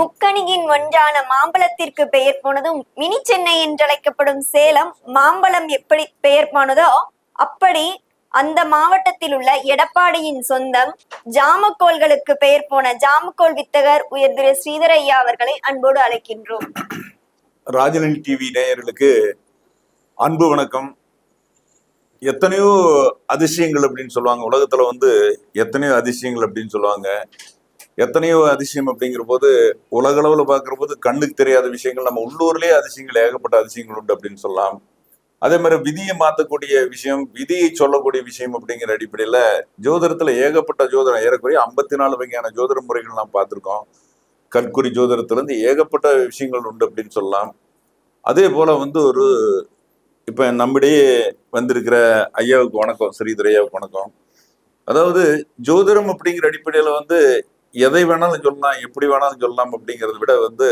முக்கணியின் ஒன்றான மாம்பழத்திற்கு பெயர் போனதும் மினி சென்னை என்றழைக்கப்படும் சேலம். மாம்பழம் எப்படி பெயர் போனதோ அப்படி அந்த மாவட்டத்தில் உள்ள எடப்பாடியின் சொந்தம் ஜாமக்கோள்களுக்கு பெயர் போன ஜாமக்கோள் வித்தகர் உயர் திரு ஸ்ரீதர் ஐயா அவர்களை அன்போடு அழைக்கின்றோம். ராஜனின் டிவி நேயர்களுக்கு அன்பு வணக்கம். எத்தனையோ அதிசயங்கள் அப்படின்னு சொல்லுவாங்க. உலகத்துல வந்து எத்தனையோ அதிசயங்கள் அப்படின்னு சொல்லுவாங்க. எத்தனையோ அதிசயம் அப்படிங்கிற போது உலக அளவில் பார்க்குற போது கண்ணுக்கு தெரியாத விஷயங்கள் நம்ம உள்ளூர்லேயே அதிசயங்கள் ஏகப்பட்ட அதிசயங்கள் உண்டு அப்படின்னு சொல்லலாம். அதே மாதிரி விதியை மாற்றக்கூடிய விஷயம் விதியை சொல்லக்கூடிய விஷயம் அப்படிங்கிற அடிப்படையில ஜோதிடத்தில் ஏகப்பட்ட ஜோதிடம் ஏறக்குறைய ஐம்பத்தி நாலு வகையான ஜோதிட முறைகள் நாம் பார்த்துருக்கோம். கற்குறி ஜோதிடத்துலேருந்து ஏகப்பட்ட விஷயங்கள் உண்டு அப்படின்னு சொல்லலாம். அதே போல வந்து ஒரு இப்போ நம்மிடையே வந்திருக்கிற ஐயாவுக்கு வணக்கம் ஸ்ரீதர் ஐயாவுக்கு வணக்கம். அதாவது ஜோதிடம் அப்படிங்கிற அடிப்படையில் வந்து எதை வேணாலும் சொல்லலாம் எப்படி வேணாலும் சொல்லலாம் அப்படிங்கிறத விட வந்து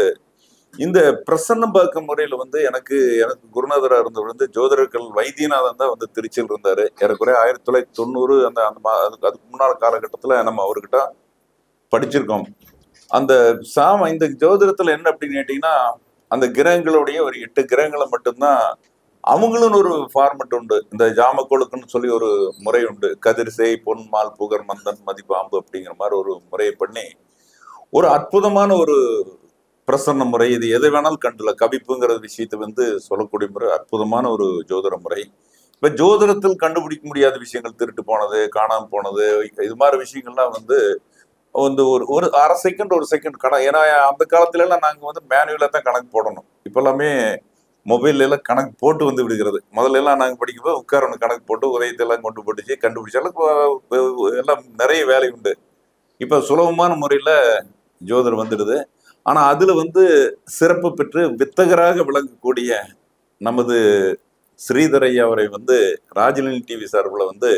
இந்த பிரசன்னம் பார்க்கும் முறையில வந்து எனக்கு எனக்கு குருநாதரா இருந்தவர் வந்து ஜோதிடர்கள் வைத்தியநாதன் தான் வந்து திருச்சியில் இருந்தாரு. ஏறக்குறைய ஆயிரத்தி தொள்ளாயிரத்தி தொண்ணூறு அந்த அந்த அதுக்கு அதுக்கு முன்னாள் காலகட்டத்துல நம்ம அவர்கிட்ட படிச்சிருக்கோம். அந்த சாம இந்த ஜோதிடத்துல என்ன அப்படின்னு கேட்டீங்கன்னா அந்த கிரகங்களுடைய ஒரு எட்டு கிரகங்களை மட்டும்தான் அவங்களும் ஒரு ஃபார்மெட் உண்டு. இந்த ஜாமக்கோளுக்குன்னு சொல்லி ஒரு முறை உண்டு. கதிர்சை பொன்மால் புகர் மந்தன் மதிப்பாம்பு அப்படிங்கிற மாதிரி ஒரு முறையை பண்ணி ஒரு அற்புதமான ஒரு பிரசன்ன முறை. இது எதை வேணாலும் கண்டுல கவிப்புங்கிற விஷயத்தை வந்து சொல்லக்கூடிய முறை அற்புதமான ஒரு ஜோதிட முறை. இப்ப ஜோதிடத்தில் கண்டுபிடிக்க முடியாத விஷயங்கள் திருட்டு போனது காணாம போனது இது மாதிரி விஷயங்கள்லாம் வந்து வந்து ஒரு ஒரு அரை செகண்ட் ஒரு செகண்ட் கணக்கு. ஏன்னா அந்த காலத்துல எல்லாம் நாங்கள் வந்து மேனுவலாக தான் கணக்கு போடணும். இப்போ எல்லாமே மொபைல்ல எல்லாம் கணக்கு போட்டு வந்து விடுகிறது. முதல்ல எல்லாம் நாங்கள் படிக்கும்போது உட்காரணும் கணக்கு போட்டு உதயத்தெல்லாம் கொண்டு போட்டுச்சு கண்டுபிடிச்சாலும் எல்லாம் நிறைய வேலை உண்டு. இப்போ சுலபமான முறையில் ஜோதர் வந்துடுது. ஆனால் அதில் வந்து சிறப்பு பெற்று வித்தகராக விளங்கக்கூடிய நமது ஸ்ரீதரையா அவரை வந்து ராஜலினி டிவி சார்பில் வந்து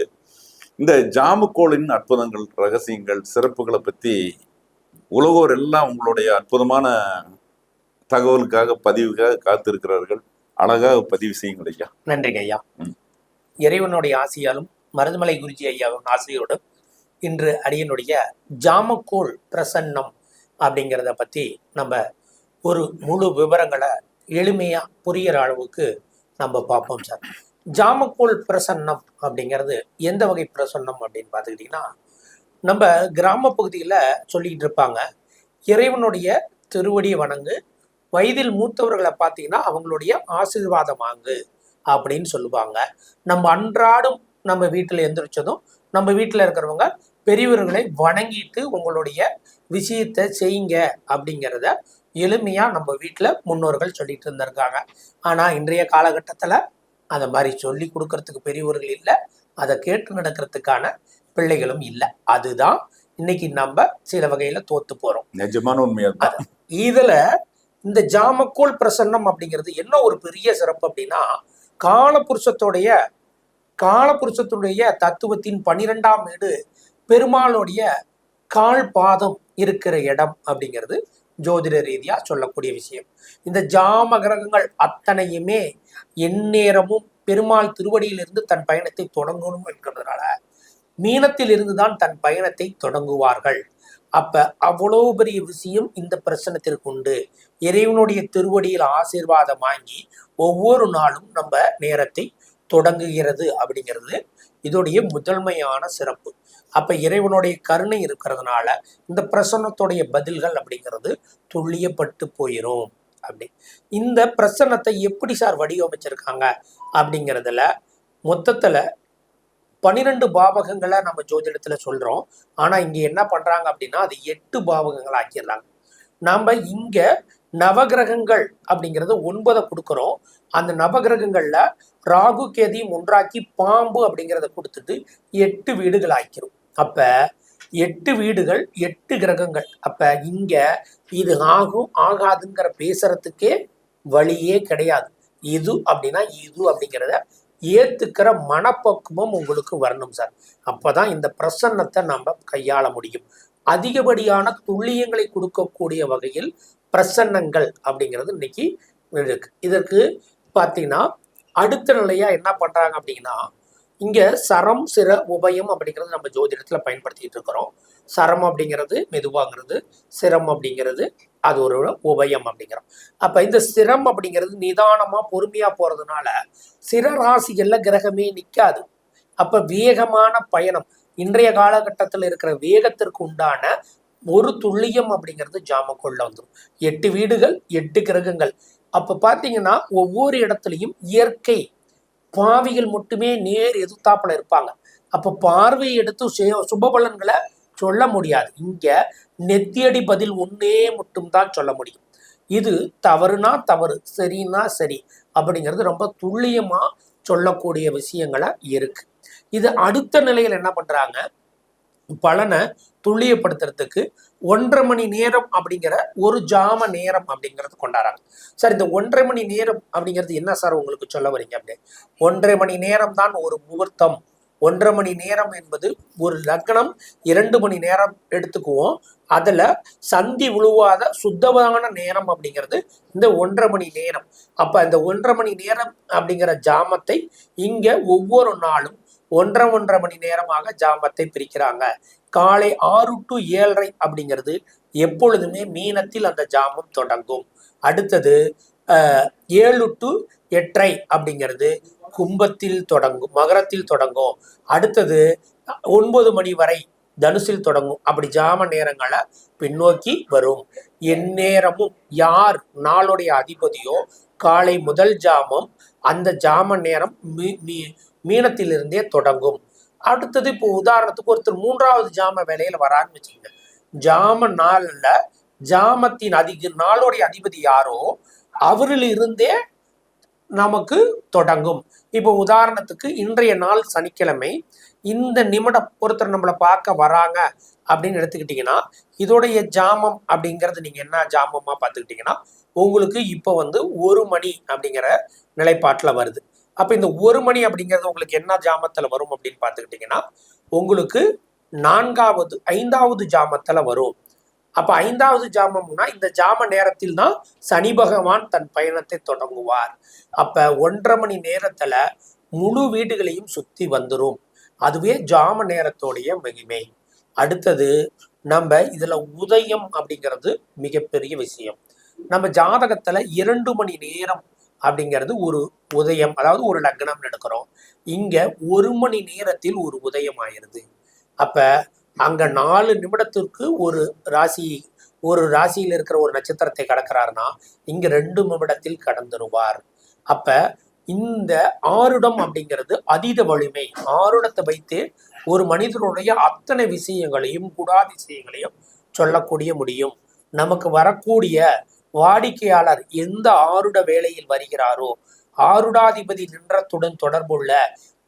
இந்த ஜாமுக்கோளின் அற்புதங்கள் ரகசியங்கள் சிறப்புகளை பற்றி உலகோர் எல்லாம் உங்களுடைய அற்புதமான தகவலுக்காக பதிவுக்காக காத்திருக்கிறார்கள். அழகாக பதிவு செய்யுங்கள் ஐயா. நன்றிங்க ஐயா. இறைவனுடைய ஆசியாலும் மருதுமலை குருஜி ஐயாவின் ஆசையோடும் இன்று அடியனுடைய ஜாமக்கோள் பிரசன்னம் அப்படிங்கிறத பற்றி நம்ம ஒரு முழு விவரங்களை எளிமையாக புரியிற அளவுக்கு நம்ம பார்ப்போம் சார். ஜாமக்கோள் பிரசன்னம் அப்படிங்கிறது எந்த வகை பிரசன்னம் அப்படின்னு பார்த்துக்கிட்டிங்கன்னா நம்ம கிராம பகுதியில் சொல்லிக்கிட்டு இருப்பாங்க. இறைவனுடைய திருவடியை வணங்கு வயதில் மூத்தவர்களை பார்த்தீங்கன்னா அவங்களுடைய ஆசீர்வாதம் வாங்கு அப்படின்னு சொல்லுவாங்க. நம்ம அன்றாடம் நம்ம வீட்டில் எந்திரிச்சதும் நம்ம வீட்டில் இருக்கிறவங்க பெரியவர்களை வணங்கிட்டு உங்களுடைய விஷயத்தை செய்யுங்க அப்படிங்கிறத எளிமையாக நம்ம வீட்டில் முன்னோர்கள் சொல்லிட்டு இருந்திருக்காங்க. ஆனால் இன்றைய காலகட்டத்தில் அதை மாதிரி சொல்லி கொடுக்கறதுக்கு பெரியவர்கள் இல்லை. அதை கேட்டு நடக்கிறதுக்கான பிள்ளைகளும் இல்லை. அதுதான் இன்னைக்கு நம்ம சில வகையில் தோத்து போகிறோம் நிஜமான உண்மையா இதுல இந்த ஜாமக்கோல் பிரசன்னம் அப்படிங்கிறது என்ன ஒரு பெரிய சிறப்பு அப்படின்னா காலபுருஷத்துடைய காலபுருஷத்துடைய தத்துவத்தின் பனிரெண்டாம் வீடு பெருமாளுடைய கால் பாதம் இருக்கிற இடம் அப்படிங்கிறது ஜோதிட ரீதியா சொல்லக்கூடிய விஷயம். இந்த ஜாம கிரகங்கள் அத்தனையுமே எந்நேரமும் பெருமாள் திருவடியிலிருந்து தன் பயணத்தை தொடங்கணும் என்கிறதுனால மீனத்தில் இருந்துதான் தன் பயணத்தை தொடங்குவார்கள். அப்ப அவ்வளவு பெரிய விஷயம் இந்த பிரசனத்திற்கு உண்டு. இறைவனுடைய திருவடியில் ஆசீர்வாதம் வாங்கி ஒவ்வொரு நாளும் நம்ம நேரத்தை தொடங்குகிறது அப்படிங்கிறது இதோடைய முதன்மையான சிறப்பு. அப்ப இறைவனுடைய கருணை இருக்கிறதுனால இந்த பிரசன்னத்துடைய பதில்கள் அப்படிங்கிறது துல்லியப்பட்டு போயிரும் அப்படி. இந்த பிரசன்னத்தை எப்படி சார் வடிவமைச்சிருக்காங்க அப்படிங்கிறதுல மொத்தத்துல பன்னிரெண்டு பாவகங்களை நம்ம ஜோதிடத்துல சொல்றோம். ஆனா இங்க என்ன பண்றாங்க அப்படின்னா அது எட்டு பாவகங்கள் ஆக்கிடுறாங்க. நாம இங்க நவகிரகங்கள் அப்படிங்கிறது ஒன்பதை கொடுக்குறோம். அந்த நவகிரகங்கள்ல ராகு கேதியும் ஒன்றாக்கி பாம்பு அப்படிங்கிறத கொடுத்துட்டு எட்டு வீடுகள் ஆக்கிறோம் அப்ப எட்டு வீடுகள் எட்டு கிரகங்கள். அப்ப இங்க இது ஆகும் ஆகாதுங்கிற பேசுறதுக்கே வழியே கிடையாது. இது அப்படின்னா இது அப்படிங்கிறத ஏற்றுக்கிற மனப்பக்குவம் உங்களுக்கு வரணும் சார். அப்போ தான் இந்த பிரசன்னத்தை நம்ம கையாள முடியும். அதிகப்படியான துல்லியங்களை கொடுக்கக்கூடிய வகையில் பிரசன்னங்கள் அப்படிங்கிறது இன்னைக்கு இருக்கு. இதற்கு பார்த்தீங்கன்னா அடுத்த நிலையாக என்ன பண்ணுறாங்க அப்படின்னா இங்கே சரம் சிர உபயம் அப்படிங்கிறது நம்ம ஜோதிடத்தில் பயன்படுத்திகிட்டு இருக்கிறோம். சரம் அப்படிங்கிறது மெதுவாங்கிறது சிரம் அப்படிங்கிறது அது ஒரு உபயம் அப்படிங்கிறோம். அப்ப இந்த சிரம் அப்படிங்கிறது நிதானமா பொறுமையா போறதுனால சிறராசிகள்ல கிரகமே நிற்காது அப்ப வேகமான பயணம். இன்றைய காலகட்டத்தில் இருக்கிற வேகத்திற்கு உண்டான ஒரு துல்லியம் அப்படிங்கிறது ஜாமக்கோள்ல வந்துடும் எட்டு வீடுகள் எட்டு கிரகங்கள். அப்ப பாத்தீங்கன்னா ஒவ்வொரு இடத்துலையும் இயற்கை பாவிகள் மட்டுமே நேர் எதிர்த்தாப்புல இருப்பாங்க. அப்ப பார்வையை எடுத்து சுப பலன்களை சொல்ல முடியாது. இங்க நெத்தியடி பதில் ஒன்றே மட்டும்தான் சொல்ல முடியும். இது தவறுனா தவறு சரின்னா சரி அப்படிங்கிறது ரொம்ப துல்லியமா சொல்லக்கூடிய விஷயங்களா இருக்கு. இது அடுத்த நிலையில் என்ன பண்ணுறாங்க பலனை துல்லியப்படுத்துறதுக்கு ஒன்றரை மணி நேரம் அப்படிங்கிற ஒரு ஜாம நேரம் அப்படிங்கிறது கொண்டாடுறாங்க. சார் இந்த ஒன்றரை மணி நேரம் அப்படிங்கிறது என்ன சார் உங்களுக்கு சொல்ல வரீங்க அப்படி? ஒன்றரை மணி நேரம் தான் ஒரு முகூர்த்தம். ஒன்றரை மணி நேரம் என்பது ஒரு லக்னம் இரண்டு மணி நேரம் எடுத்துக்குவோம். அதில் சந்தி உழுவாத சுத்தமான நேரம் அப்படிங்கிறது இந்த ஒன்றரை மணி நேரம். அப்போ இந்த ஒன்றரை மணி நேரம் அப்படிங்கிற ஜாமத்தை இங்கே ஒவ்வொரு நாளும் ஒன்றரை ஒன்றரை மணி நேரமாக ஜாமத்தை பிரிக்கிறாங்க. காலை ஆறு டு ஏழரை அப்படிங்கிறது எப்பொழுதுமே மீனத்தில் அந்த ஜாமம் தொடங்கும். அடுத்தது ஏழு டு எட்டரை அப்படிங்கிறது கும்பத்தில் தொடங்கும் மகரத்தில் தொடங்கும். அடுத்தது ஒன்பது மணி வரை தனுசில் தொடங்கும். அப்படி ஜாம நேரங்களை பின்னோக்கி வரும். எந்நேரமும் யார் நாளுடைய அதிபதியோ காலை முதல் ஜாமம் அந்த ஜாம நேரம் மீ- மீ- மீனத்திலிருந்தே தொடங்கும். அடுத்தது இப்போ உதாரணத்துக்கு ஒருத்தர் மூன்றாவது ஜாம வேலையில வரான்னு வச்சுக்கோங்க. ஜாம நாளில் ஜாமத்தின் அதிக நாளுடைய அதிபதி யாரோ அவரில் இருந்தே நமக்கு தொடங்கும். இப்போ உதாரணத்துக்கு இன்றைய நாள் சனிக்கிழமை இந்த நிமிடம் ஒருத்தர் நம்மளை பார்க்க வராங்க அப்படின்னு எடுத்துக்கிட்டிங்கன்னா இதோடைய ஜாமம் அப்படிங்கிறது நீங்க என்ன ஜாமமா பார்த்துக்கிட்டிங்கன்னா உங்களுக்கு இப்போ வந்து ஒரு மணி அப்படிங்கிற நிலைப்பாட்டில் வருது. அப்போ இந்த ஒரு மணி அப்படிங்கிறது உங்களுக்கு என்ன ஜாமத்தில் வரும் அப்படின்னு பார்த்துக்கிட்டிங்கன்னா உங்களுக்கு நான்காவது ஐந்தாவது ஜாமத்தில் வரும். அப்போ ஐந்தாவது ஜாமம்னா இந்த ஜாம நேரத்தில் தான் சனி பகவான் தன் பயணத்தை தொடங்குவார். அப்ப ஒன்றரை மணி நேரத்துல முழு வீடுகளையும் சுத்தி வந்துரும். அதுவே ஜாம நேரத்தோடைய மகிமை. அடுத்தது நம்ம இதுல உதயம் அப்படிங்கிறது மிகப்பெரிய விஷயம். நம்ம ஜாதகத்துல இரண்டு மணி நேரம் அப்படிங்கிறது ஒரு உதயம் அதாவது ஒரு லக்னம் எடுக்கிறோம். இங்க ஒரு மணி நேரத்தில் ஒரு உதயம் ஆயிருது அப்போ அங்கே நாலு நிமிடத்திற்கு ஒரு ராசி ஒரு ராசியில் இருக்கிற ஒரு நட்சத்திரத்தை கடக்கிறாருன்னா இங்கே ரெண்டு நிமிடத்தில் கடந்துருவார். அப்போ இந்த ஆருடம் அப்படிங்கிறது அதீத வலிமை. ஆருடத்தை வைத்து ஒரு மனிதனுடைய அத்தனை விஷயங்களையும் குடாதிசயங்களையும் சொல்லக்கூடிய முடியும். நமக்கு வரக்கூடிய வாடிக்கையாளர் எந்த ஆருட வேலையில் வருகிறாரோ ஆருடாதிபதி நின்றத்துடன் தொடர்புள்ள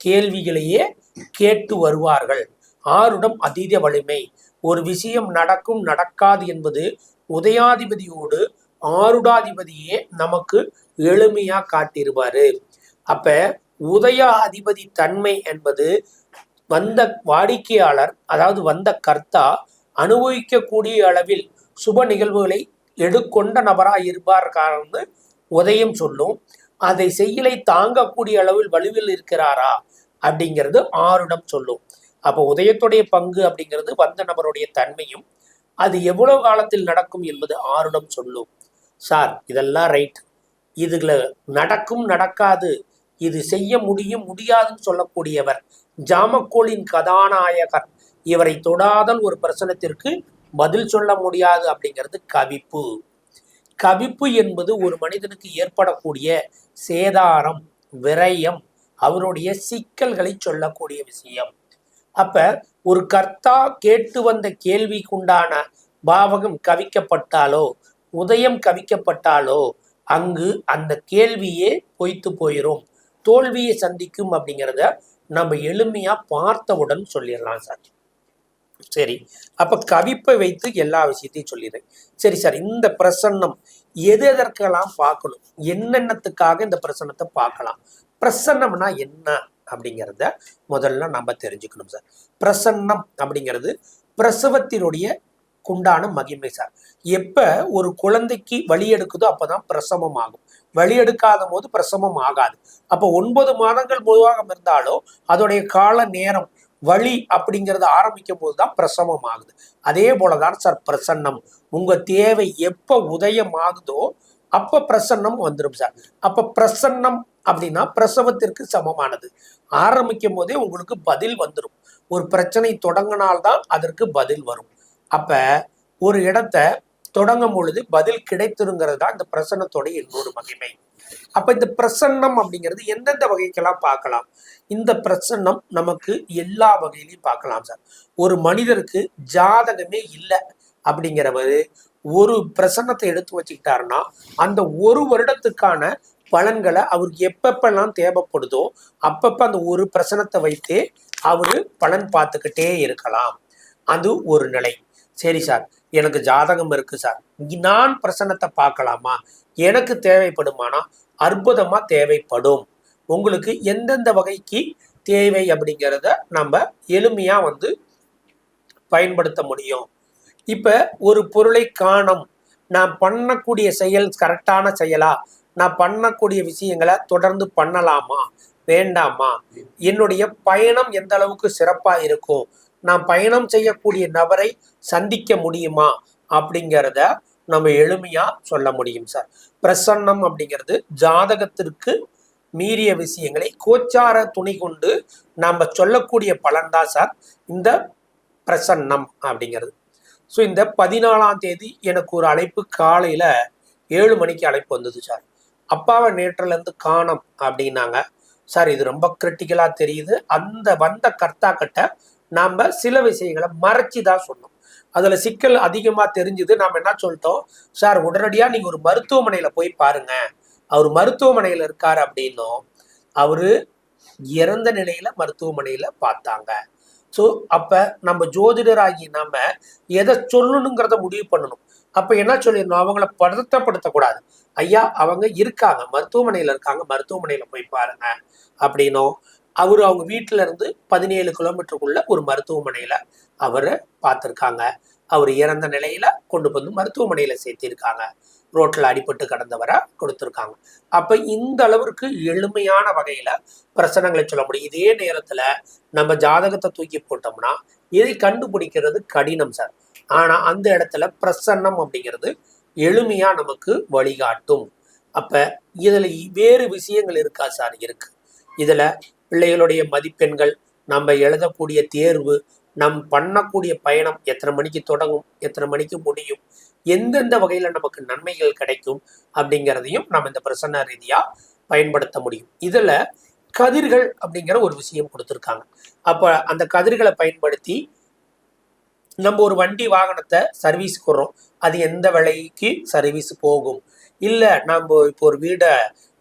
கேள்விகளையே கேட்டு வருவார்கள். ஆருடம் அதீத வலிமை. ஒரு விஷயம் நடக்கும் நடக்காது என்பது உதயாதிபதியோடு ஆருடாதிபதியே நமக்கு எளிமையா காட்டியிருப்பாரு அப்ப உதய அதிபதி தன்மை என்பது வந்த வாடிக்கையாளர் அதாவது வந்த கர்த்தா அனுபவிக்கக்கூடிய அளவில் சுப நிகழ்வுகளை எடுக்கொண்ட நபராய் இருப்பார் காரணம் உதயம் சொல்லும். அதை செய்யலை தாங்கக்கூடிய அளவில் வலுவில் இருக்கிறாரா? அப்படிங்கிறது ஆருடம் சொல்லும். அப்போ உதயத்துடைய பங்கு அப்படிங்கிறது வந்த நபருடைய தன்மையும் அது எவ்வளவு காலத்தில் நடக்கும் என்பது ஆருடம் சொல்லும். சார் இதெல்லாம் ரைட் இதுல நடக்கும் நடக்காது. இது செய்ய முடியும் முடியாதுன்னு சொல்லக்கூடியவர் ஜாமக்கோளின் கதாநாயகர். இவரை தொடாதல் ஒரு பிரச்சனத்திற்கு பதில் சொல்ல முடியாது அப்படிங்கிறது கவிப்பு. கவிப்பு என்பது ஒரு மனிதனுக்கு ஏற்படக்கூடிய சேதாரம் விரயம் அவருடைய சிக்கல்களை சொல்லக்கூடிய விஷயம். அப்போ ஒரு கர்த்தா கேட்டு வந்த கேள்விக்குண்டான பாவகம் கவிக்கப்பட்டாலோ உதயம் கவிக்கப்பட்டாலோ அங்கு அந்த கேள்வியே பொய்த்து போயிடும் தோல்வியை சந்திக்கும் அப்படிங்கிறத நம்ம எளிமையாக பார்த்தவுடன் சொல்லிடலாம் சார். சரி அப்போ கவிப்பை வைத்து எல்லா விஷயத்தையும் சொல்லிடுறேன். சரி சார் இந்த பிரசன்னம் எது எதற்கெல்லாம் பார்க்கணும்? என்னென்னத்துக்காக இந்த பிரசன்னத்தை பார்க்கலாம்? பிரசன்னம்னா என்ன? அப்படிங்கிறத முதல்ல நம்ம தெரிஞ்சுக்கணும் சார். பிரசன்னம் அப்படிங்கிறது பிரசவத்தினுடைய குண்டான மகிமை சார். எப்போ ஒரு குழந்தைக்கு வழி எடுக்குதோ அப்போ தான் பிரசவம் ஆகும். வழி எடுக்காத போது பிரசவம் ஆகாது. அப்போ ஒன்பது மாதங்கள் முழுவாக இருந்தாலும் அதோடைய கால நேரம் வழி அப்படிங்கிறது ஆரம்பிக்கும் போது தான் பிரசவம் ஆகுது. அதே போலதான் சார் பிரசன்னம். உங்கள் தேவை எப்போ உதயம் ஆகுதோ அப்போ பிரசன்னம் வந்துடும் சார். அப்போ பிரசன்னம் அப்படின்னா பிரசவத்திற்கு சமமானது. ஆரம்பிக்கும் போதே உங்களுக்கு பதில் வந்துடும் ஒரு பிரச்சனை தொடங்கினால்தான் அதற்கு பதில் வரும். அப்ப ஒரு இடத்த தொடங்கும் பொழுது பதில் கிடைத்துருங்கிறது தான் இந்த பிரசன்னத்தோட இன்னொரு மகிமை. அப்ப இந்த பிரசன்னம் அப்படிங்கிறது எந்தெந்த வகைக்கெல்லாம் பார்க்கலாம்? இந்த பிரசன்னம் நமக்கு எல்லா வகையிலையும் பார்க்கலாம் சார். ஒரு மனிதருக்கு ஜாதகமே இல்லை அப்படிங்கிறவர் ஒரு பிரசன்னத்தை எடுத்து வச்சுக்கிட்டாருன்னா அந்த ஒரு வருடத்துக்கான பலன்களை அவருக்கு எப்பப்பெல்லாம் தேவைப்படுதோ அப்பப்ப அந்த ஒரு பிரசனத்தை வைத்தே அவரு பலன் பார்த்துக்கிட்டே இருக்கலாம். அது ஒரு நிலை. சரி சார் எனக்கு ஜாதகம் இருக்கு சார். நான் பிரசனத்தை பார்க்கலாமா? எனக்கு தேவைப்படுமானா? அற்புதமா தேவைப்படும். உங்களுக்கு எந்தெந்த வகைக்கு தேவை அப்படிங்கிறத நம்ம எளிமையா வந்து பயன்படுத்த முடியும். இப்ப ஒரு பொருளை காணும். நான் பண்ணக்கூடிய செயல் கரெக்டான செயலா? நான் பண்ணக்கூடிய விஷயங்களை தொடர்ந்து பண்ணலாமா? வேண்டாமா? என்னுடைய பயணம் எந்த அளவுக்கு சிறப்பாக இருக்கும்? நான் பயணம் செய்யக்கூடிய நபரை சந்திக்க முடியுமா? அப்படிங்கிறத நம்ம எளிமையா சொல்ல முடியும் சார். பிரசன்னம் அப்படிங்கிறது ஜாதகத்திற்கு மீறிய விஷயங்களை கோச்சார துணை கொண்டு நாம் சொல்லக்கூடிய பலன்தான் சார் இந்த பிரசன்னம் அப்படிங்கிறது. ஸோ இந்த பதினாலாம் தேதி எனக்கு ஒரு அழைப்பு காலையில் ஏழு மணிக்கு அழைப்பு வந்தது சார். அப்பாவை நேற்றுலேருந்து காணோம் அப்படின்னாங்க. சார் இது ரொம்ப கிரிட்டிக்கலாக தெரியுது. அந்த வந்த கர்த்தா கிட்ட சில விஷயங்களை மறைச்சி தான் சொன்னோம் அதில் சிக்கல் அதிகமாக தெரிஞ்சுது. நாம் என்ன சொல்லிட்டோம்? சார் உடனடியாக நீங்கள் ஒரு மருத்துவமனையில் போய் பாருங்க. அவர் மருத்துவமனையில் இருக்கார் அப்படின்னும். அவர் இறந்த நிலையில் மருத்துவமனையில் பார்த்தாங்க. ஸோ அப்போ நம்ம ஜோதிடராகி நாம் எதை சொல்லணுங்கிறத முடிவு பண்ணணும். அப்ப என்ன சொல்லிடணும் அவங்கள படுத்தப்படுத்தக்கூடாது ஐயா அவங்க இருக்காங்க. மருத்துவமனையில இருக்காங்க. மருத்துவமனையில போய் பாருங்க அப்படின்னும். அவர் அவங்க வீட்டுல இருந்து பதினேழு கிலோமீட்டருக்குள்ள ஒரு மருத்துவமனையில அவரை பார்த்துருக்காங்க. அவர் இறந்த நிலையில கொண்டு வந்து மருத்துவமனையில சேர்த்திருக்காங்க. ரோட்டில் அடிபட்டு கடந்தவரை கொடுத்துருக்காங்க. அப்போ இந்த அளவிற்கு எளிமையான வகையில் பிரச்சனைகளை சொல்ல முடியும். இதே நேரத்தில் நம்ம ஜாதகத்தை தூக்கி போட்டோம்னா இதை கண்டுபிடிக்கிறது கடினம் சார். ஆனா அந்த இடத்துல பிரசன்னம் அப்படிங்கிறது எளிமையா நமக்கு வழிகாட்டும். அப்ப இதுல வேறு விஷயங்கள் இருக்கா சார்? இருக்கு. இதுல பிள்ளைகளுடைய மதிப்பெண்கள் நம்ம எழுதக்கூடிய தேர்வு நம் பண்ணக்கூடிய பயணம் எத்தனை மணிக்கு தொடங்கும் எத்தனை மணிக்கு முடியும் எந்தெந்த வகையில நமக்கு நன்மைகள் கிடைக்கும் அப்படிங்கிறதையும் நம்ம இந்த பிரசன்ன ரீதியா பயன்படுத்த முடியும். இதுல கதிர்கள் அப்படிங்கிற ஒரு விஷயம் கொடுத்துருக்காங்க. அப்ப அந்த கதிர்களை பயன்படுத்தி நம்ம ஒரு வண்டி வாகனத்தை சர்வீஸ் கொடுறோம். அது எந்த விலைக்கு சர்வீஸ் போகும்? இல்லை நம்ம இப்போ ஒரு வீடை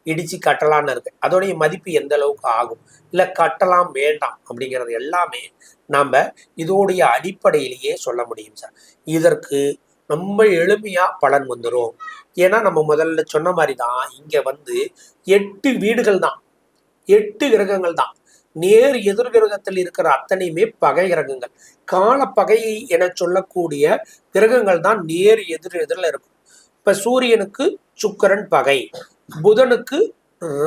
இடித்து கட்டலான்னு இருக்கு. அதோடைய மதிப்பு எந்த அளவுக்கு ஆகும்? இல்லை கட்டலாம் வேண்டாம் அப்படிங்கிறது எல்லாமே நாம் இதோடைய அடிப்படையிலேயே சொல்ல முடியும் சார். இதற்கு ரொம்ப எளிமையாக பலன் வந்துடும் ஏன்னா நம்ம முதல்ல சொன்ன மாதிரி தான் இங்கே வந்து எட்டு வீடுகள் தான். எட்டு கிரகங்கள் தான். நேர் எதிர்கிரகத்தில் இருக்கிற அத்தனையுமே பகை கிரகங்கள். கால பகை என சொல்லக்கூடிய கிரகங்கள் தான் நேர் எதிர் எதிரில் இருக்கும். இப்ப சூரியனுக்கு சுக்கிரன் பகை புதனுக்கு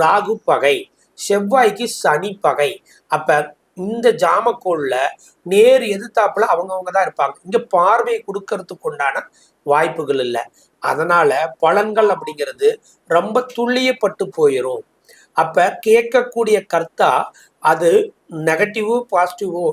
ராகு பகை செவ்வாய்க்கு சனி பகை. அப்ப இந்த ஜாமக்கோள்ல நேர் எதிர்த்தாப்புல அவங்கவுங்க தான் இருப்பாங்க. இங்க பார்வை கொடுக்கறதுக்கு உண்டான வாய்ப்புகள் இல்லை. அதனால பலன்கள் அப்படிங்கிறது ரொம்ப துல்லியப்பட்டு போயிடும் அப்ப கேட்கக்கூடிய கர்த்தா அது நெகட்டிவோ பாசிட்டிவோ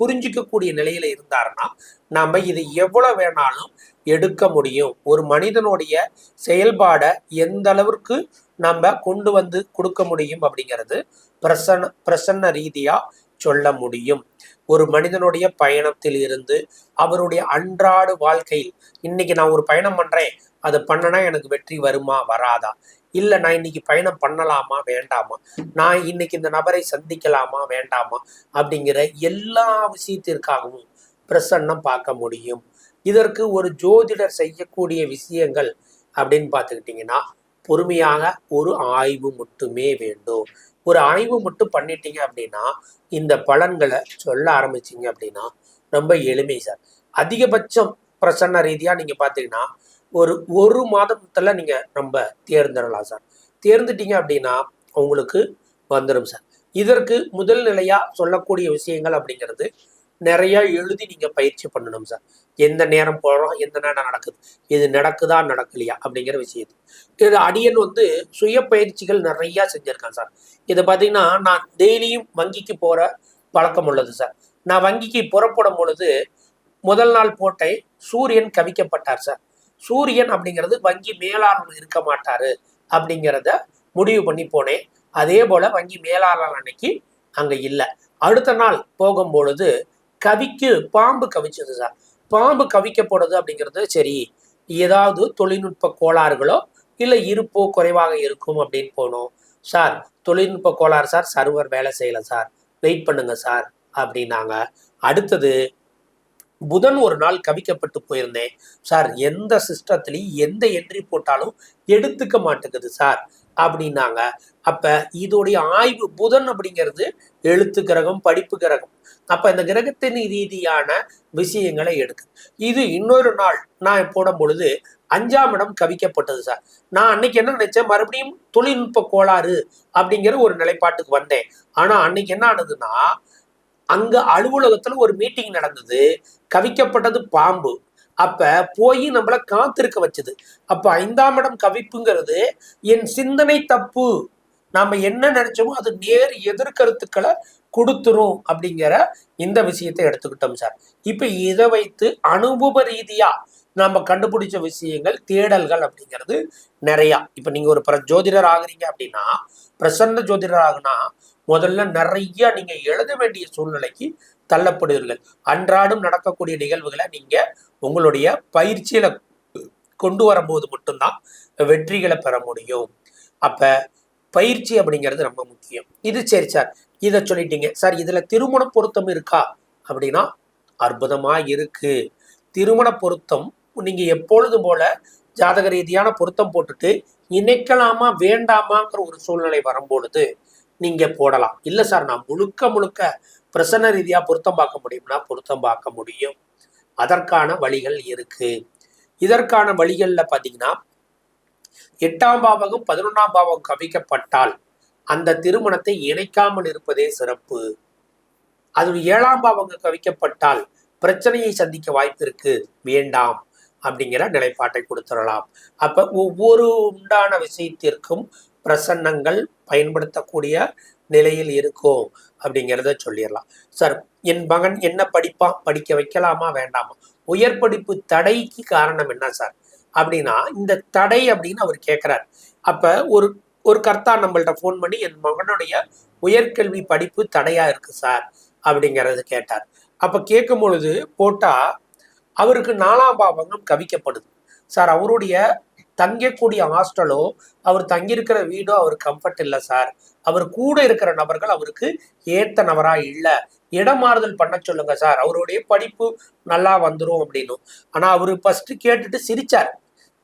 புரிஞ்சிக்கக்கூடிய நிலையில இருந்தாருன்னா நம்ம இதை எவ்வளவு வேணாலும் எடுக்க முடியும். ஒரு மனிதனுடைய செயல்பாடை எந்த அளவிற்கு நம்ம கொண்டு வந்து கொடுக்க முடியும் அப்படிங்கிறது பிரசன்ன பிரசன்ன ரீதியா சொல்ல முடியும். ஒரு மனிதனுடைய பயணத்தில் இருந்து அவருடைய அன்றாட வாழ்க்கையில் இன்னைக்கு நான் ஒரு பயணம் பண்றேன். அது பண்ணனா எனக்கு வெற்றி வருமா? வராதா? இல்ல நான் இன்னைக்கு பயணம் பண்ணலாமா வேண்டாமா? நான் இன்னைக்கு இந்த நபரை சந்திக்கலாமா வேண்டாமா? அப்படிங்கிற எல்லா விஷயத்திற்காகவும் பிரசன்னம் பார்க்க முடியும். இதற்கு ஒரு ஜோதிடர் செய்யக்கூடிய விஷயங்கள் அப்படின்னு பார்த்துக்கிட்டிங்கன்னா பொறுமையாக ஒரு ஆய்வு மட்டுமே வேண்டும். ஒரு ஆய்வு மட்டும் பண்ணிட்டீங்க அப்படின்னா இந்த பலன்களை சொல்ல ஆரம்பிச்சீங்க அப்படின்னா ரொம்ப எளிமை சார். அதிகபட்சம் பிரசன்ன ரீதியாக நீங்கள் பார்த்தீங்கன்னா ஒரு ஒரு மாதத்தில் நீங்கள் ரொம்ப தேர்ந்தெடலாம் சார். தேர்ந்துட்டீங்க அப்படின்னா உங்களுக்கு வந்துடும் சார். இதற்கு முதல் நிலையாக சொல்லக்கூடிய விஷயங்கள் அப்படிங்கிறது நிறையா எழுதி நீங்கள் பயிற்சி பண்ணணும் சார். எந்த நேரம் போகிறோம் எந்த நேரம் நடக்குது இது நடக்குதா நடக்கலையா அப்படிங்கிற விஷயத்து இது அடியன் வந்து சுய பயிற்சிகள் நிறையா செஞ்சுருக்கேன் சார். இதை பார்த்தீங்கன்னா நான் டெய்லியும் வங்கிக்கு போகிற பழக்கம் உள்ளது சார். நான் வங்கிக்கு புறப்படும் பொழுது முதல் நாள் போட்டை சூரியன் கவிக்கப்பட்டார் சார். சூரியன் அப்படிங்கிறது வங்கி மேலாளர் இருக்க மாட்டாரு அப்படிங்கிறத முடிவு பண்ணி போனேன். அதே போல வங்கி மேலாளர் அன்னைக்கு அங்க இல்லை. அடுத்த நாள் போகும் பொழுது கவிக்கு பாம்பு கவிச்சது சார் பாம்பு கவிக்கப்படுது அப்படிங்கிறது சரி ஏதாவது தொழில்நுட்ப கோளாறுகளோ இல்லை இருப்போ குறைவாக இருக்கும் அப்படின்னு போனோம். சார் தொழில்நுட்ப கோளாறு சார் சர்வர் வேலை செய்யல சார் வெயிட் பண்ணுங்க சார் அப்படின்னாங்க. அடுத்தது புதன் ஒரு நாள் கவிக்கப்பட்டு போயிருந்தேன். சார் எந்த சிஸ்டத்துலையும் எந்த என்ட்ரி போட்டாலும் எடுத்துக்க மாட்டேங்குது சார் அப்படின்னாங்க. அப்ப இதோடைய ஆய்வு புதன் அப்படிங்கிறது எழுத்து கிரகம் படிப்பு கிரகம். அப்ப இந்த கிரகத்தின் ரீதியான விஷயங்களை எடுக்கு. இது இன்னொரு நாள் நான் போடும் பொழுது அஞ்சாம் இடம் கவிக்கப்பட்டது சார். நான் அன்னைக்கு என்ன நினைச்சேன்? மறுபடியும் தொழில்நுட்ப கோளாறு அப்படிங்கிற ஒரு நிலைப்பாட்டுக்கு வந்தேன். ஆனா அன்னைக்கு என்ன ஆனதுன்னா அங்க அலுவலகத்துல ஒரு மீட்டிங் நடந்தது. கவிக்கப்பட்டது பாம்பு. அப்ப போய் நம்மளை காத்திருக்க வச்சது. அப்ப ஐந்தாம் இடம் கவிப்புங்கிறது என் சிந்தனை தப்பு. நாம என்ன நினைச்சோமோ அது நேர் எதிர்கருத்துக்களை கொடுத்துரும் அப்படிங்கிற இந்த விஷயத்தை எடுத்துக்கிட்டோம் சார். இப்ப இதை வைத்து அனுபவ ரீதியா நம்ம கண்டுபிடிச்ச விஷயங்கள் தேடல்கள் அப்படிங்கிறது நிறையா. இப்போ நீங்க ஒரு பிர ஜோதிடர் ஆகுறீங்க அப்படின்னா பிரசன்ன ஜோதிடர் ஆகுனா முதல்ல நிறைய நீங்க எழுத வேண்டிய சூழ்நிலைக்கு தள்ளப்படுவீர்கள். அன்றாடம் நடக்கக்கூடிய நிகழ்வுகளை நீங்க உங்களுடைய பயிற்சியில கொண்டு வரும்போது மட்டும்தான் வெற்றிகளை பெற முடியும். அப்ப பயிற்சி அப்படிங்கிறது ரொம்ப முக்கியம். இது சரி சார் இதை சொல்லிட்டீங்க. சார் இதுல திருமண பொருத்தம் இருக்கா? அப்படின்னா அற்புதமா இருக்கு. திருமண பொருத்தம் நீங்க எப்பொழுதும் போல ஜாதக ரீதியான பொருத்தம் போட்டுட்டு இணைக்கலாமா வேண்டாமாங்கிற ஒரு சூழ்நிலை வரும்பொழுது நீங்க போடலாம். இல்ல சார் நான் முழுக்க முழுக்க பிரசன்ன ரீதியா பொருத்தம் பார்க்க முடியும்னா பொருத்தம் பார்க்க முடியும். அதற்கான வழிகள் இருக்கு. இதற்கான வழிகள்ல பார்த்தீங்கன்னா எட்டாம் பாவகம் பதினொன்றாம் பாவம் கவிக்கப்பட்டால் அந்த திருமணத்தை இணைக்காமல் இருப்பதே சிறப்பு. அது ஏழாம் பாவகம் கவிக்கப்பட்டால் பிரச்சனையை சந்திக்க வாய்ப்பு இருக்கு. வேண்டாம் அப்படிங்கிற நிலைப்பாட்டை கொடுத்துடலாம். அப்ப ஒவ்வொரு உண்டான விஷயத்திற்கும் பிரசன்னங்கள் பயன்படுத்தக்கூடிய நிலையில் இருக்கும் அப்படிங்கிறத சொல்லிடலாம். சார் என் மகன் என்ன படிப்பான் படிக்க வைக்கலாமா? வேண்டாமா? உயர் படிப்பு தடைக்கு காரணம் என்ன சார்? அப்படின்னா இந்த தடை அப்படின்னு அவர் கேட்கிறார் அப்ப ஒரு ஒரு கர்த்தா நம்மள்ட்ட ஃபோன் பண்ணி என் மகனுடைய உயர்கல்வி படிப்பு தடையா இருக்கு சார் அப்படிங்கிறது கேட்டார். அப்ப கேட்கும் பொழுது போட்டா அவருக்கு நாலாம் பாவகம் கவிக்கப்படுது. சார் அவருடைய தங்கக்கூடிய ஹாஸ்டலோ அவர் தங்கியிருக்கிற வீடோ அவர் கம்ஃபர்ட் இல்லை சார். அவர் கூட இருக்கிற நபர்கள் அவருக்கு ஏத்த நபரா இல்லை. இடமாறுதல் பண்ண சொல்லுங்க சார். அவருடைய படிப்பு நல்லா வந்துடும் அப்படின்னு. ஆனா அவரு ஃபர்ஸ்ட் கேட்டுட்டு சிரிச்சார்.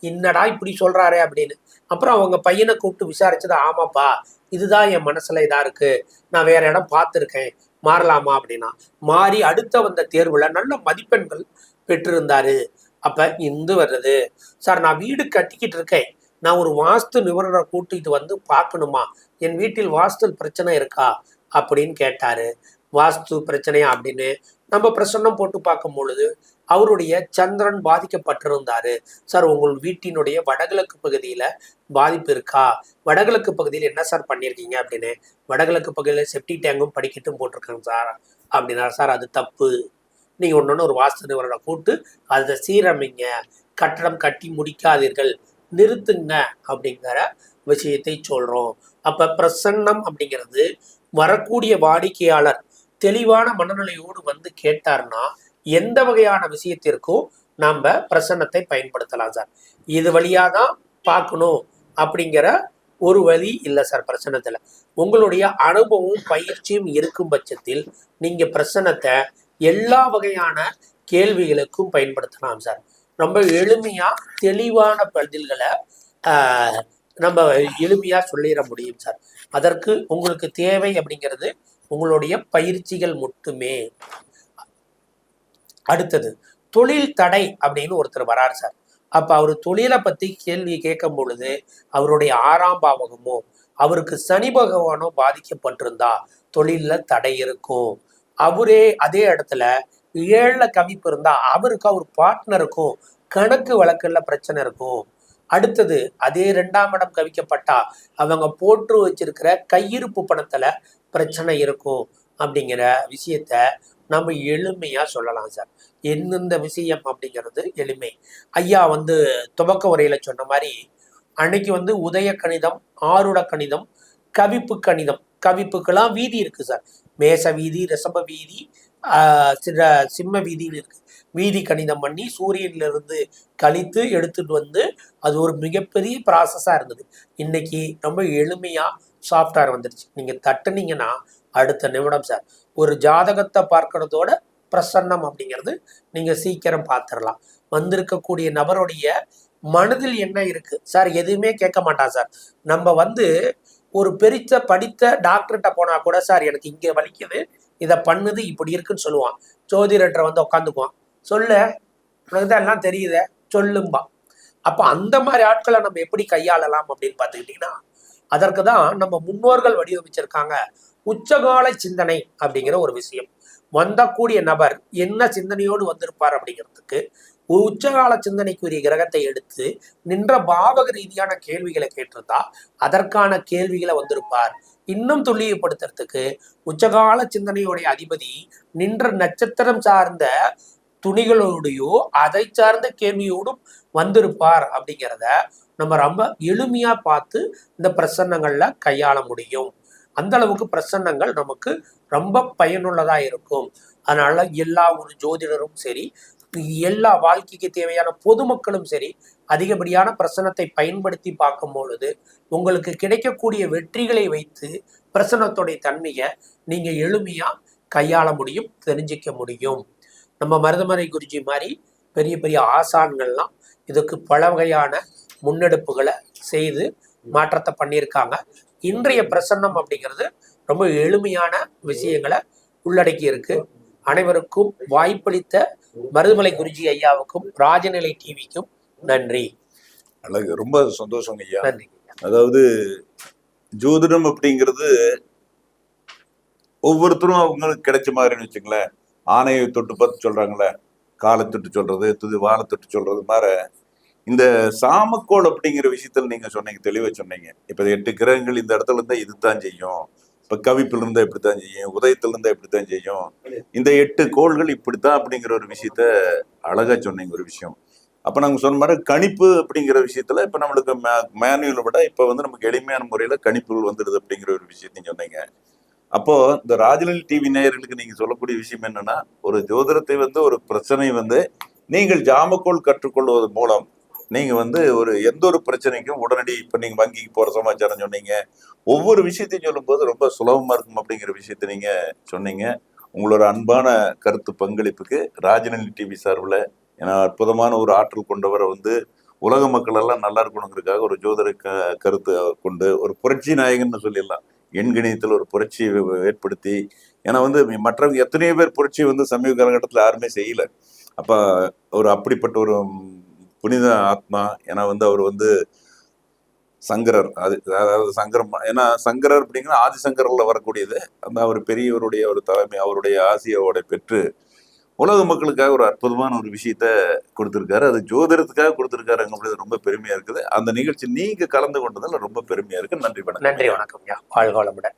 என்னடா இப்படி சொல்றாரே அப்படின்னு. அப்புறம் அவங்க பையனை கூப்பிட்டு விசாரிச்சது ஆமாப்பா இதுதான் என் மனசுல இதா இருக்கு. நான் வேற இடம் பார்த்துருக்கேன். மாறலாமா அப்படின்னா. மாறி அடுத்த வந்த தேர்வுல நல்ல மதிப்பெண்கள் பெற்றிருந்தாரு. அப்ப இந்து வர்றது. சார் நான் வீடு கட்டிக்கிட்டு இருக்கேன். நான் ஒரு வாஸ்து நிபுணரை கூட்டிகிட்டு வந்து பார்க்கணுமா? என் வீட்டில் வாஸ்து பிரச்சனை இருக்கா? அப்படின்னு கேட்டாரு. வாஸ்து பிரச்சனையா அப்படின்னு நம்ம பிரசன்னம் போட்டு பார்க்கும் பொழுது அவருடைய சந்திரன் பாதிக்கப்பட்டிருந்தாரு. சார் உங்கள் வீட்டினுடைய வடகிழக்கு பகுதியில பாதிப்பு இருக்கா? வடகிழக்கு பகுதியில் என்ன சார் பண்ணியிருக்கீங்க அப்படின்னு? வடகிழக்கு பகுதியில் செப்டி டேங்கும் படிக்கட்டும் போட்டிருக்காங்க சார் அப்படின்னா சார் அது தப்பு. நீங்கள் ஒன்று ஒரு வாஸ்து நிபுணரை கூட்டு அதை சீரமைங்க. கட்டடம் கட்டி முடிக்காதீர்கள். நிறுத்துங்க அப்படிங்கிற விஷயத்தை சொல்றோம். அப்ப பிரசன்னம் அப்படிங்கிறது வரக்கூடிய வாடிக்கையாளர் தெளிவான மனநிலையோடு வந்து கேட்டார்னா எந்த வகையான விஷயத்திற்கும் நம்ம பிரசன்னத்தை பயன்படுத்தலாம் சார். இது வழியா தான் பார்க்கணும் அப்படிங்கிற ஒரு வழி இல்லை சார் பிரசன்னத்தில். உங்களுடைய அனுபவம் பயிற்சியும் இருக்கும் பட்சத்தில் நீங்க பிரசன்னத்தை எல்லா வகையான கேள்விகளுக்கும் பயன்படுத்தலாம் சார். ரொம்ப எளிமையா தெளிவான பதில்களை ஆஹ், நம்ம எளிமையா சொல்லிட முடியும் சார். அதற்கு உங்களுக்கு தேவை அப்படிங்கிறது உங்களுடைய பயிற்சிகள் மட்டுமே. அடுத்தது தொழில் தடை அப்படின்னு ஒருத்தர் வரார் சார். அப்ப அவர் தொழிலை பத்தி கேள்வி கேட்கும் பொழுது அவருடைய ஆறாம் பாவகமோ அவருக்கு சனி பகவானோ பாதிக்கப்பட்டிருந்தா தொழில்ல தடை இருக்கும். அவரே அதே இடத்துல ஏழில் கவிப்பு இருந்தால் அவருக்கு அவர் பார்ட்னருக்கும் கணக்கு வழக்குல பிரச்சனை இருக்கும். அடுத்தது அதே ரெண்டாம் இடம் கவிக்கப்பட்டா அவங்க போட்டு வச்சிருக்கிற கையிருப்பு பணத்துல பிரச்சனை இருக்கும் அப்படிங்கிற விஷயத்த நம்ம எளிமையா சொல்லலாம் சார். எந்தெந்த விஷயம் அப்படிங்கிறது எளிமை. ஐயா வந்து துவக்க உரையில சொன்ன மாதிரி அன்னைக்கு வந்து உதய கணிதம் ஆருட கணிதம் கவிப்பு கணிதம். கவிப்புக்கெல்லாம் வீதி இருக்கு சார். மேச வீதி ரிசப வீதி சில சிம்ம வீதியில் இருக்கு. வீதி கணிதம் பண்ணி சூரியன்லேருந்து கழித்து எடுத்துட்டு வந்து அது ஒரு மிகப்பெரிய ப்ராசஸாக இருந்தது. இன்னைக்கு ரொம்ப எளிமையாக சாஃப்ட்வேர் வந்துருச்சு. நீங்கள் தட்டுனீங்கன்னா அடுத்த நிமிடம் சார் ஒரு ஜாதகத்தை பார்க்கறதோட பிரசன்னம் அப்படிங்கிறது நீங்கள் சீக்கிரம் பார்த்துடலாம். வந்திருக்கக்கூடிய நபருடைய மனதில் என்ன இருக்கு? சார் எதுவுமே கேட்க மாட்டான் சார் நம்ம வந்து ஒரு பெரித்த படித்த டாக்டர்கிட்ட போனா கூட சார் எனக்கு இங்கே வலிக்குது. இதை பண்ணுது இப்படி இருக்குன்னு சொல்லுவான். ஜோதிடர்கிட்ட வந்து உட்காந்துக்குவான் சொல்லு உனக்கு தான் எல்லாம் தெரியுதே சொல்லும்பா. அப்ப அந்த மாதிரி ஆட்களை நம்ம எப்படி கையாளலாம் அப்படின்னு பார்த்துக்கிட்டீங்கன்னா அதற்கு தான் நம்ம முன்னோர்கள் வடிவமைச்சிருக்காங்க உச்சகால சிந்தனை அப்படிங்கிற ஒரு விஷயம். வந்தக்கூடிய நபர் என்ன சிந்தனையோடு வந்திருப்பார் அப்படிங்கிறதுக்கு உச்சகால சிந்தனைக்குரிய கிரகத்தை எடுத்து நின்ற பாவக ரீதியான கேள்விகளை கேட்டிருந்தா அதற்கான கேள்விகளை வந்திருப்பார். இன்னும் துல்லியப்படுத்துறதுக்கு உச்சகால சிந்தனையுடைய அதிபதி நின்ற நட்சத்திரம் சார்ந்த துணிகளோடையோ அதை சார்ந்த கேள்வியோடும் வந்திருப்பார் அப்படிங்கிறத நம்ம ரொம்ப எளிமையா பார்த்து இந்த பிரசன்னங்கள்ல கையாள முடியும். அந்த அளவுக்கு பிரசன்னங்கள் நமக்கு ரொம்ப பயனுள்ளதா இருக்கும். அதனால எல்லா ஒரு ஜோதிடரும் சரி எல்லா வாழ்க்கைக்கு தேவையான பொதுமக்களும் சரி அதிகப்படியான பிரசனத்தை பயன்படுத்தி பார்க்கும் பொழுது உங்களுக்கு கிடைக்கக்கூடிய வெற்றிகளை வைத்து பிரசனத்துடைய தன்மையை நீங்கள் எளிமையாக கையாள முடியும் தெரிஞ்சிக்க முடியும். நம்ம மருதமறை குருஜி மாதிரி பெரிய பெரிய ஆசான்கள்லாம் இதுக்கு பல வகையான முன்னெடுப்புகளை செய்து மாற்றத்தை பண்ணியிருக்காங்க. இன்றைய பிரசன்னம் அப்படிங்கிறது ரொம்ப எளிமையான விஷயங்களை உள்ளடக்கி இருக்கு. அனைவருக்கும் வாய்ப்பளித்த மருதமலை குருஜி ஐயாவுக்கும் ராஜநிலை டிவிக்கும் நன்றி. அழகு. ரொம்ப சந்தோஷங்க ஐயா. அதாவது ஜோதிடம் அப்படிங்கிறது ஒவ்வொருத்தரும் அவங்களுக்கு கிடைச்ச மாதிரின்னு வச்சுங்களேன். ஆணையை தொட்டு பார்த்து சொல்றாங்களே காலை தொட்டு சொல்றது துது வாழை தொட்டு சொல்றது மாதிரி இந்த சாமக்கோள் அப்படிங்கிற விஷயத்துல நீங்க சொன்னீங்க தெளிவா சொன்னீங்க. இப்ப எட்டு கிரகங்கள் இந்த இடத்துல இருந்தா இதுதான் செய்யும். இப்ப கவிப்புல இருந்தா இப்படித்தான் செய்யும். உதயத்துல இருந்தா இப்படித்தான் செய்யும். இந்த எட்டு கோள்கள் இப்படித்தான் அப்படிங்கிற ஒரு விஷயத்த அழகா சொன்னீங்க ஒரு விஷயம். அப்போ நாங்கள் சொன்ன மாதிரி கணிப்பு அப்படிங்கிற விஷயத்தில் இப்போ நம்மளுக்கு மேனுவலை விட இப்போ வந்து நமக்கு எளிமையான முறையில் கணிப்புகள் வந்துடுது அப்படிங்கிற ஒரு விஷயத்தையும் சொன்னீங்க. அப்போது இந்த ராஜநிலை டிவி நேயர்களுக்கு நீங்கள் சொல்லக்கூடிய விஷயம் என்னன்னா ஒரு ஜோதிடத்தை வந்து ஒரு பிரச்சனை வந்து நீங்கள் ஜாமக்கோள் கற்றுக்கொள்வது மூலம் நீங்கள் வந்து ஒரு எந்த ஒரு பிரச்சனைக்கும் உடனடி இப்போ நீங்கள் வங்கிக்கு போகிற சமாச்சாரம் சொன்னீங்க. ஒவ்வொரு விஷயத்தையும் சொல்லும்போது ரொம்ப சுலபமாக இருக்கும் அப்படிங்கிற விஷயத்த நீங்கள் சொன்னீங்க. உங்களோட அன்பான கருத்து பங்களிப்புக்கு ராஜநிலை டிவி சார்பில் ஏன்னா அற்புதமான ஒரு ஆற்றல் கொண்டவரை வந்து உலக மக்கள் எல்லாம் நல்லா இருக்கணுங்கிறதுக்காக ஒரு ஜோதிட க கருத்து கொண்டு ஒரு புரட்சி நாயகன்னு சொல்லிடலாம். எண்கணியத்தில் ஒரு புரட்சியை ஏற்படுத்தி ஏன்னா வந்து மற்றவங்க எத்தனையோ பேர் புரட்சி வந்து சமீப காலகட்டத்தில் யாருமே செய்யல. அப்போ ஒரு அப்படிப்பட்ட ஒரு புனித ஆத்மா ஏன்னா வந்து அவர் வந்து சங்கரர் அது அதாவது சங்கரம் ஏன்னா சங்கரர் அப்படிங்கிற ஆதிசங்கரில் வரக்கூடியது அந்த அவர் பெரியவருடைய ஒரு தலைமை அவருடைய ஆசியோட பெற்று உலக மக்களுக்காக ஒரு அற்புதமான ஒரு விஷயத்த கொடுத்துருக்காரு. அது ஜோதிடத்துக்காக கொடுத்துருக்காருங்க அப்படிது ரொம்ப பெருமையா இருக்குது. அந்த நிகழ்ச்சி நீங்க கலந்து கொண்டதுல ரொம்ப பெருமையா இருக்கு. நன்றி வணக்கம். நன்றி வணக்கம். வாழ்க வளமுடன்.